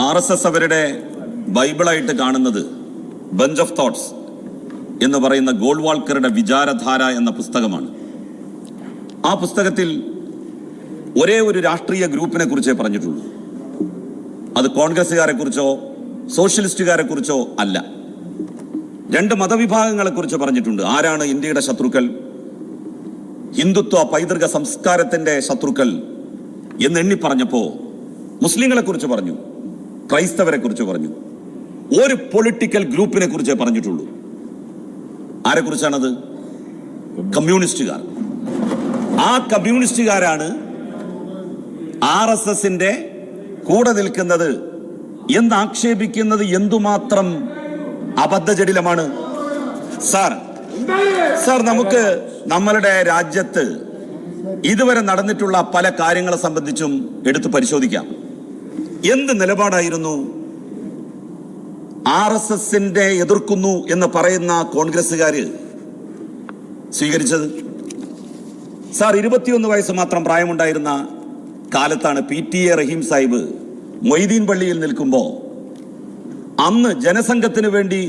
R S S അവരുടെ ബൈബിളായിട്ട് കാണുന്നത് bunch of thoughts എന്ന് പറയുന്ന ഗോൾവാൾക്കറുടെ വിചാരധാര എന്ന പുസ്തകമാണ്. ആ പുസ്തകത്തിൽ ഒരേ ഒരു രാഷ്ട്രീയ ഗ്രൂപ്പിനെ കുറിച്ചേ പറഞ്ഞിട്ടുള്ളൂ. അത് കോൺഗ്രസ്സുകാരെ കുറിച്ചോ സോഷ്യലിസ്റ്റുകാരെ കുറിച്ചോ അല്ല. രണ്ട് മതവിഭാഗങ്ങളെ കുറിച്ച് പറഞ്ഞിട്ടുണ്ട്. ആരാണ് ഇന്ത്യയുടെ ശത്രുക്കൾ? ഹിന്ദുത്വ പൈതൃക സംസ്കാരത്തിന്റെ ശത്രുക്കൾ എന്ന് എണ്ണി പറഞ്ഞപ്പോ മുസ്ലിങ്ങളെ കുറിച്ച് പറഞ്ഞു. ക്രൈസ്തവരെ കുറിച്ച് പറഞ്ഞു. ഒരു പൊളിറ്റിക്കൽ ഗ്രൂപ്പിനെ കുറിച്ചേ പറഞ്ഞിട്ടുള്ളൂ. ആരെ കുറിച്ചാണത്? കമ്മ്യൂണിസ്റ്റുകാർ. ആ കമ്മ്യൂണിസ്റ്റുകാരാണ് ആർ എസ് എസിന്റെ കൂടെ നിൽക്കുന്നത്. എന്ന് ആക്ഷേപിക്കുന്നത് എന്തുമാത്രം അബദ്ധജടിലമാണ്? സാർ സാർ നമുക്ക് നമ്മളുടെ രാജ്യത്ത് ഇതുവരെ നടന്നിട്ടുള്ള പല കാര്യങ്ങളെ സംബന്ധിച്ചും എടുത്തു പരിശോധിക്കാം. എന്ത് നിലപാടായിരുന്നു? ആർ എസ് എസിന്റെ എതിർക്കുന്നു എന്ന് പറയുന്ന കോൺഗ്രസ്സുകാര് സ്വീകരിച്ചത്? സാർ ഇരുപത്തിയൊന്ന് വയസ്സ് മാത്രം പ്രായമുണ്ടായിരുന്ന കാലത്താണ് P T A Raheem Sahib Moitheen പള്ളിയിൽ നിൽക്കുമ്പോൾ അന്ന് ജനസംഘത്തിന് വേണ്ടി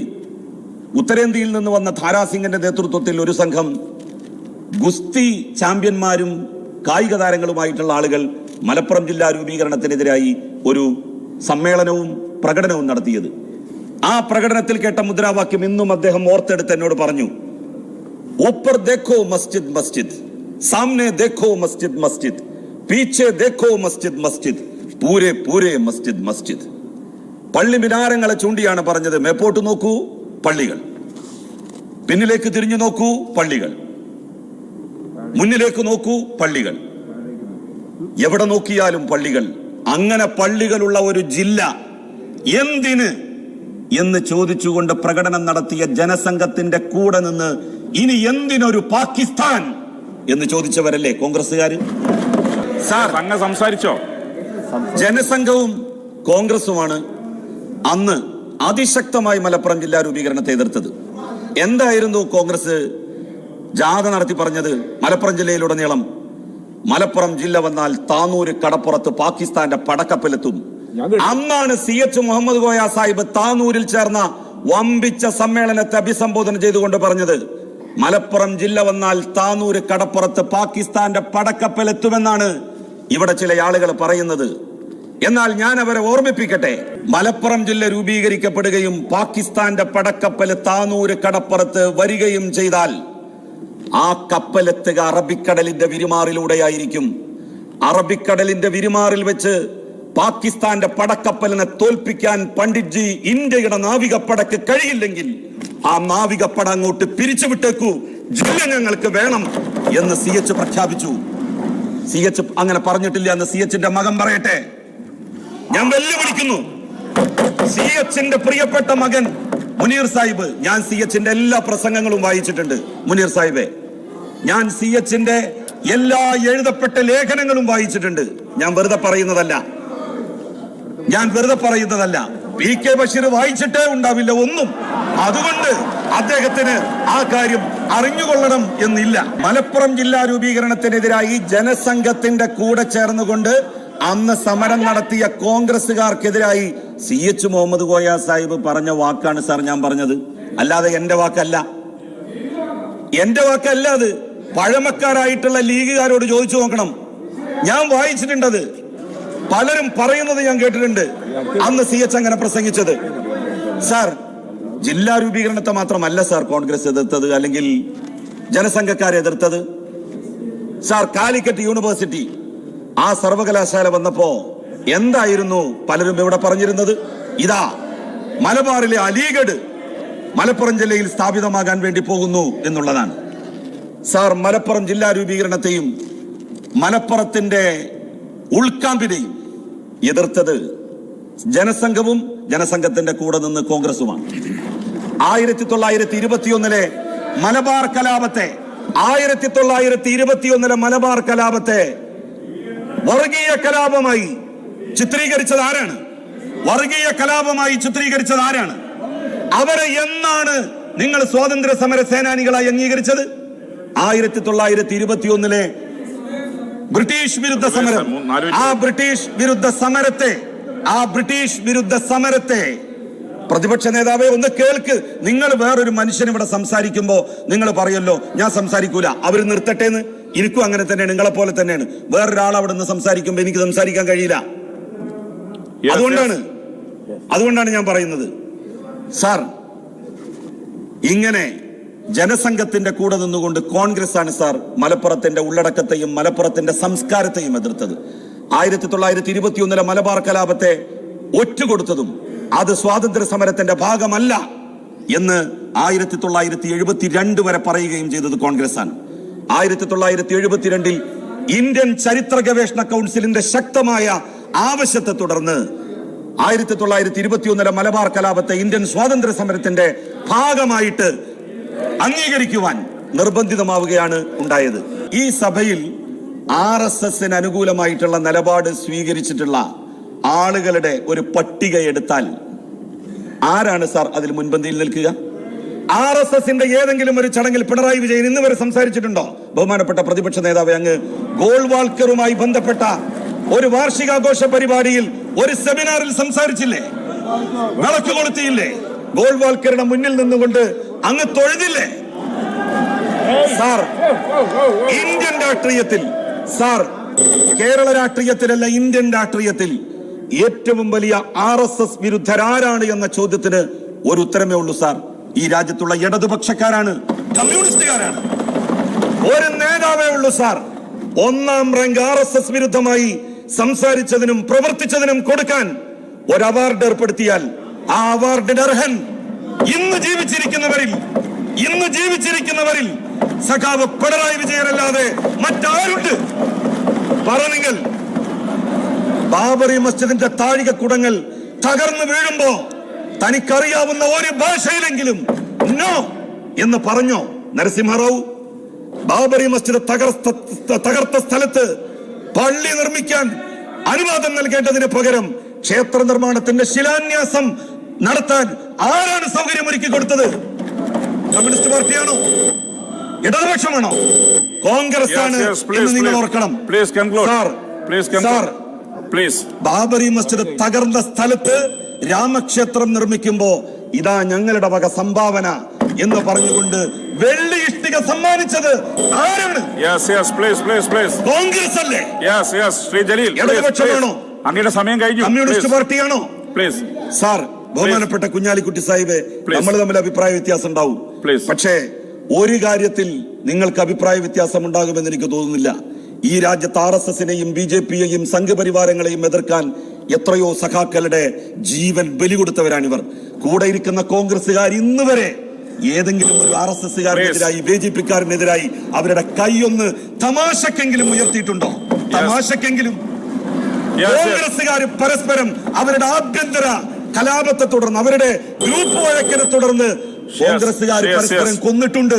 ഉത്തരേന്ത്യയിൽ നിന്ന് വന്ന ധാരാസിംഗിന്റെ നേതൃത്വത്തിൽ ഒരു സംഘം ഗുസ്തി ചാമ്പ്യന്മാരും കായിക താരങ്ങളുമായിട്ടുള്ള ആളുകൾ മലപ്പുറം ജില്ലാ രൂപീകരണത്തിനെതിരായി ഒരു സമ്മേളനവും പ്രകടനവും നടത്തിയത്. ആ പ്രകടനത്തിൽ കേട്ട മുദ്രാവാക്യം ഇന്നും അദ്ദേഹം ഓർത്തെടുത്ത് എന്നോട് പറഞ്ഞു ഓപ്പർ ദേഖോ മസ്ജിദ് മസ്ജിദ് സാമനെ ദേഖോ മസ്ജിദ് മസ്ജിദ് പീച്ചെ ദേഖോ മസ്ജിദ് മസ്ജിദ് പൂരെ പൂരെ മസ്ജിദ് മസ്ജിദ്. പള്ളി മിനാരങ്ങളെ ചൂണ്ടിയാണ് പറഞ്ഞത്. മേപ്പോട്ട് നോക്കൂ പള്ളികൾ. പിന്നിലേക്ക് തിരിഞ്ഞു നോക്കൂ പള്ളികൾ. മുന്നിലേക്ക് നോക്കൂ പള്ളികൾ. എവിടെ നോക്കിയാലും പള്ളികൾ. അങ്ങനെ പള്ളികളുള്ള ഒരു ജില്ല എന്തിന് എന്ന് ചോദിച്ചുകൊണ്ട് പ്രകടനം നടത്തിയ ജനസംഘത്തിന്റെ കൂടെ നിന്ന് ഇനി എന്തിനൊരു പാകിസ്ഥാൻ എന്ന് ചോദിച്ചവരല്ലേ കോൺഗ്രസ്സുകാർ സാർ അങ്ങ് സംസാരിച്ചോ? ജനസംഘവും കോൺഗ്രസുമാണ് അന്ന് അതിശക്തമായി മലപ്പുറം ജില്ലാ രൂപീകരണത്തെ എതിർത്തത്. എന്തായിരുന്നു കോൺഗ്രസ് ജാഥ നടത്തി പറഞ്ഞത് മലപ്പുറം ജില്ലയിലുടനീളം? മലപ്പുറം ജില്ല വന്നാൽ താനൂര് കടപ്പുറത്ത് പാകിസ്ഥാന്റെ പടക്കപ്പിലെത്തും. അന്നാണ് സി എച്ച് മുഹമ്മദ് ഗോയ സാഹിബ് താനൂരിൽ ചേർന്ന വമ്പിച്ച സമ്മേളനത്തെ അഭിസംബോധന ചെയ്തുകൊണ്ട് പറഞ്ഞത് മലപ്പുറം ജില്ല വന്നാൽ താനൂര് കടപ്പുറത്ത് പാകിസ്ഥാന്റെ പടക്കപ്പലെത്തുമെന്നാണ് ഇവിടെ ചില ആളുകൾ പറയുന്നത്. എന്നാൽ ഞാൻ അവരെ ഓർമ്മിപ്പിക്കട്ടെ മലപ്പുറം ജില്ല രൂപീകരിക്കപ്പെടുകയും പാകിസ്ഥാന്റെ പടക്കപ്പൽ താനൂര് കടപ്പുറത്ത് വരികയും ചെയ്താൽ ആ കപ്പലെത്തുക അറബിക്കടലിന്റെ വിരുമാറിലൂടെയായിരിക്കും. അറബിക്കടലിന്റെ വിരുമാറിൽ വെച്ച് പാകിസ്ഥാന്റെ പടക്കപ്പലിനെ തോൽപ്പിക്കാൻ പണ്ഡിറ്റ്ജി ഇന്ത്യയുടെ നാവികപ്പടക്ക് കഴിയില്ലെങ്കിൽ ആ നാവികപ്പട അങ്ങോട്ട് പിരിച്ചുവിട്ടേക്കൂ. ജില്ല ഞങ്ങൾക്ക് വേണം എന്ന് സി എച്ച് പ്രഖ്യാപിച്ചു. സി എച്ച് അങ്ങനെ പറഞ്ഞിട്ടില്ല എന്ന് സി എച്ചിന്റെ മകൻ പറയട്ടെ. ഞാൻ വെല്ലുവിളിക്കുന്നു. സി എച്ചിന്റെ പ്രിയപ്പെട്ട മകൻ മുനീർ സാഹിബ്. ഞാൻ സി എച്ചിന്റെ എല്ലാ പ്രസംഗങ്ങളും വായിച്ചിട്ടുണ്ട്. മുനീർ സാഹിബെ ഞാൻ സി എച്ചിന്റെ എല്ലാ എഴുതപ്പെട്ട ലേഖനങ്ങളും വായിച്ചിട്ടുണ്ട്. ഞാൻ വെറുതെ പറയുന്നതല്ല. ഞാൻ വെറുതെ പറയുന്നതല്ല. പി കെ ബഷീർ വായിച്ചിട്ടേ ഉണ്ടാവില്ല ഒന്നും. അതുകൊണ്ട് അദ്ദേഹത്തിന് ആ കാര്യം അറിഞ്ഞുകൊള്ളണം എന്നില്ല. മലപ്പുറം ജില്ലാ രൂപീകരണത്തിനെതിരായി ജനസംഘത്തിന്റെ കൂടെ ചേർന്നുകൊണ്ട് അന്ന് സമരം നടത്തിയ കോൺഗ്രസുകാർക്കെതിരായി സി എച്ച് മുഹമ്മദ് കോയ സാഹിബ് പറഞ്ഞ വാക്കാണ് സാർ ഞാൻ പറഞ്ഞത്. അല്ലാതെ എന്റെ വാക്കല്ല. എന്റെ വാക്കല്ല അത്. പഴമക്കാരായിട്ടുള്ള ലീഗുകാരോട് ചോദിച്ചു നോക്കണം. ഞാൻ വായിച്ചിട്ടുണ്ടത്. പലരും പറയുന്നത് ഞാൻ കേട്ടിട്ടുണ്ട്. അന്ന് സി എച്ച് അങ്ങനെ പ്രസംഗിച്ചത്. സാർ ജില്ലാ രൂപീകരണത്തെ മാത്രമല്ല സാർ കോൺഗ്രസ് എതിർത്തത് അല്ലെങ്കിൽ ജനസംഘക്കാരെ എതിർത്തത്? സാർ കാലിക്കറ്റ് യൂണിവേഴ്സിറ്റി ആ സർവകലാശാല വന്നപ്പോ എന്തായിരുന്നു പലരും ഇവിടെ പറഞ്ഞിരുന്നത്? ഇതാ മലബാറിലെ അലീഗഡ് മലപ്പുറം ജില്ലയിൽ സ്ഥാപിതമാകാൻ വേണ്ടി പോകുന്നു എന്നുള്ളതാണ്. സാർ മലപ്പുറം ജില്ലാ രൂപീകരണത്തെയും മലപ്പുറത്തിന്റെ ഉൾക്കാമ്പിനെയും എതിർത്തത് ജനസംഘവും ജനസംഘത്തിന്റെ കൂടെ നിന്ന് കോൺഗ്രസുമാണ്. ആയിരത്തി തൊള്ളായിരത്തി ഇരുപത്തിയൊന്നിലെ മലബാർ കലാപത്തെ ആയിരത്തി തൊള്ളായിരത്തി ഇരുപത്തിയൊന്നിലെ മലബാർ കലാപത്തെ വർഗീയ കലാപമായി ചിത്രീകരിച്ചത് ആരാണ്? വർഗീയ കലാപമായി ചിത്രീകരിച്ചത് ആരാണ്? അവരെ എന്നാണ് നിങ്ങൾ സ്വാതന്ത്ര്യ സമര സേനാനികളായി അംഗീകരിച്ചത്? ആയിരത്തി തൊള്ളായിരത്തി ഇരുപത്തി ഒന്നിലെ ബ്രിട്ടീഷ് വിരുദ്ധ സമരം ആ ബ്രിട്ടീഷ് വിരുദ്ധ സമരത്തെ ആ ബ്രിട്ടീഷ് വിരുദ്ധ സമരത്തെ പ്രതിപക്ഷ നേതാവെ ഒന്ന് കേൾക്ക്. നിങ്ങൾ വേറൊരു മനുഷ്യൻ ഇവിടെ സംസാരിക്കുമ്പോ നിങ്ങൾ പറയല്ലോ ഞാൻ സംസാരിക്കൂല അവർ നിർത്തട്ടെ എന്ന് എനിക്കും അങ്ങനെ തന്നെയാണ് നിങ്ങളെ പോലെ തന്നെയാണ്. വേറൊരാൾ അവിടെ നിന്ന് സംസാരിക്കുമ്പോ എനിക്ക് സംസാരിക്കാൻ കഴിയില്ല. അതുകൊണ്ടാണ് അതുകൊണ്ടാണ് ഞാൻ പറയുന്നത്. സാർ ഇങ്ങനെ ജനസംഘത്തിന്റെ കൂടെ നിന്നുകൊണ്ട് കോൺഗ്രസ് ആണ് സാർ മലപ്പുറത്തിന്റെ ഉള്ളടക്കത്തെയും മലപ്പുറത്തിന്റെ സംസ്കാരത്തെയും എതിർത്തത്. ആയിരത്തി തൊള്ളായിരത്തി ഇരുപത്തിയൊന്നിലെ മലബാർ കലാപത്തെ ഒറ്റുകൊടുത്തതും അത് സ്വാതന്ത്ര്യ സമരത്തിന്റെ ഭാഗമല്ല എന്ന് ആയിരത്തി തൊള്ളായിരത്തി എഴുപത്തിരണ്ട് വരെ പറയുകയും ചെയ്തത് കോൺഗ്രസ് ആണ് ആയിരത്തി തൊള്ളായിരത്തി എഴുപത്തിരണ്ടിൽ ഇന്ത്യൻ ചരിത്ര ഗവേഷണ കൗൺസിലിന്റെ ശക്തമായ ആവശ്യത്തെ തുടർന്ന് ആയിരത്തി തൊള്ളായിരത്തി ഇരുപത്തിയൊന്നിലെ മലബാർ കലാപത്തെ ഇന്ത്യൻ സ്വാതന്ത്ര്യ സമരത്തിന്റെ ഭാഗമായിട്ട് അംഗീകരിക്കുവാൻ നിർബന്ധിതമാവുകയാണ് ഉണ്ടായത്. ഈ സഭയിൽ ആർ എസ് എസിന് അനുകൂലമായിട്ടുള്ള നിലപാട് സ്വീകരിച്ചിട്ടുള്ള ആളുകളുടെ ഒരു പട്ടിക എടുത്താൽ ആരാണ് സാർ അതിൽ മുൻപന്തിയിൽ നിൽക്കുക? ആർ എസ് എസിന്റെ ഏതെങ്കിലും ഒരു ചടങ്ങിൽ പിണറായി വിജയൻ ഇന്ന് വരെ സംസാരിച്ചിട്ടുണ്ടോ? ബഹുമാനപ്പെട്ട പ്രതിപക്ഷ നേതാവ് അങ്ങ് ഗോൾവാൾക്കറുമായി ബന്ധപ്പെട്ട ഒരു വാർഷികാഘോഷ പരിപാടിയിൽ ഒരു സെമിനാറിൽ സംസാരിച്ചില്ലേ? വിളക്ക് കൊളുത്തിയില്ലേ? ഗോൾവാൾക്കറുടെ മുന്നിൽ നിന്നുകൊണ്ട് അങ്ങ് തൊഴുതില്ലേ? സാർ ഇന്ത്യൻ രാഷ്ട്രീയത്തിൽ സാർ കേരള രാഷ്ട്രീയത്തിലല്ല ഇന്ത്യൻ രാഷ്ട്രീയത്തിൽ ഏറ്റവും വലിയ ആർ എസ് എസ് വിരുദ്ധരാരാണ് എന്ന ചോദ്യത്തിന് ഒരു ഉത്തരമേ ഉള്ളൂ സാർ. ഈ രാജ്യത്തുള്ള ഇടതുപക്ഷക്കാരാണ് കമ്മ്യൂണിസ്റ്റുകാരാണ്. ഒരു നേതാവേ ഉള്ളൂ സാർ. ഒന്നാം റാങ്ക് ആർ എസ് എസ് വിരുദ്ധമായി സംസാരിച്ചതിനും പ്രവർത്തിച്ചതിനും കൊടുക്കാൻ ഒരു അവാർഡ് ഏർപ്പെടുത്തിയാൽ ആ അവാർഡിന് അർഹൻ ഇന്ന് ജീവിച്ചിരിക്കുന്നവരിൽ ഇന്ന് ജീവിച്ചിരിക്കുന്നവരിൽ സഖാവ് പിണറായി വിജയനല്ലാതെ മറ്റാരുണ്ട്? പറ നിങ്ങൾ. ബാബറി മസ്ജിദിന്റെ താഴിക കുടങ്ങൾ തകർന്നു വീഴുമ്പോ തനിക്കറിയാവുന്ന ഒരു ഭാഷയിലെങ്കിലും നോ എന്ന് പറഞ്ഞോ നരസിംഹറാവു? ബാബറി മസ്ജിദ് തകർത്ത സ്ഥലത്ത് പള്ളി നിർമ്മിക്കാൻ അനുവാദം നൽകേണ്ടതിന് പകരം ക്ഷേത്ര നിർമ്മാണത്തിന്റെ ശിലാന്യാസം നടത്താൻ ആരാണ് സൗകര്യം ഒരുക്കി കൊടുത്തത്? കമ്മ്യൂണിസ്റ്റ് പാർട്ടിയാണോ? ഇടതുപക്ഷമാണോ? കോൺഗ്രസ് ആണ് എന്ന് നിങ്ങൾ ഓർക്കണം. Please sir. Please. Babri Masjid തകർന്ന സ്ഥലത്ത് രാമക്ഷേത്രം നിർമ്മിക്കുമ്പോ ഇതാ ഞങ്ങളുടെ വക സംഭാവന എന്ന് പറഞ്ഞുകൊണ്ട് വെള്ളി ഇഷ്ടിക സമ്മാനിച്ചത് ആരാണ്. കോൺഗ്രസ് അല്ലേ? ശ്രീ ജലീൽ. ഇടതുപക്ഷമാണോ? അങ്ങയുടെ സമയം കഴിഞ്ഞു. കമ്മ്യൂണിസ്റ്റ് പാർട്ടിയാണോ? പ്ലീസ് സാർ ബഹുമാനപ്പെട്ട കുഞ്ഞാലിക്കുട്ടി സാഹിബ് നമ്മൾ തമ്മിൽ അഭിപ്രായ വ്യത്യാസം ഉണ്ടാവും. പക്ഷേ ഒരു കാര്യത്തിൽ നിങ്ങൾക്ക് അഭിപ്രായ വ്യത്യാസം ഉണ്ടാകുമെന്ന് എനിക്ക് തോന്നുന്നില്ല. ഈ രാജ്യത്ത് ആർ എസ് എസിനെയും ബി ജെ പിയെയും സംഘപരിവാരങ്ങളെയും എതിർക്കാൻ എത്രയോ സഖാക്കളുടെ ജീവൻ ബലി കൊടുത്തവരാണിവർ കൂടെ ഇരിക്കുന്ന കോൺഗ്രസുകാർ ഇന്ന് വരെ ഏതെങ്കിലും ഒരു ആർ എസ് എസ്സുകാരനെതിരായി ബി ജെ പിക്കാരനെതിരായി അവരുടെ കൈയൊന്ന് തമാശക്കെങ്കിലും ഉയർത്തിയിട്ടുണ്ടോ? തമാശക്കെങ്കിലും കോൺഗ്രസ്സുകാർ പരസ്പരം അവരുടെ ആഭ്യന്തര കലാപത്തെ തുടർന്ന് അവരുടെ ഗ്രൂപ്പ് വഴക്കിനെ തുടർന്ന് yes. പരസ്പരം കൊന്നിട്ടുണ്ട്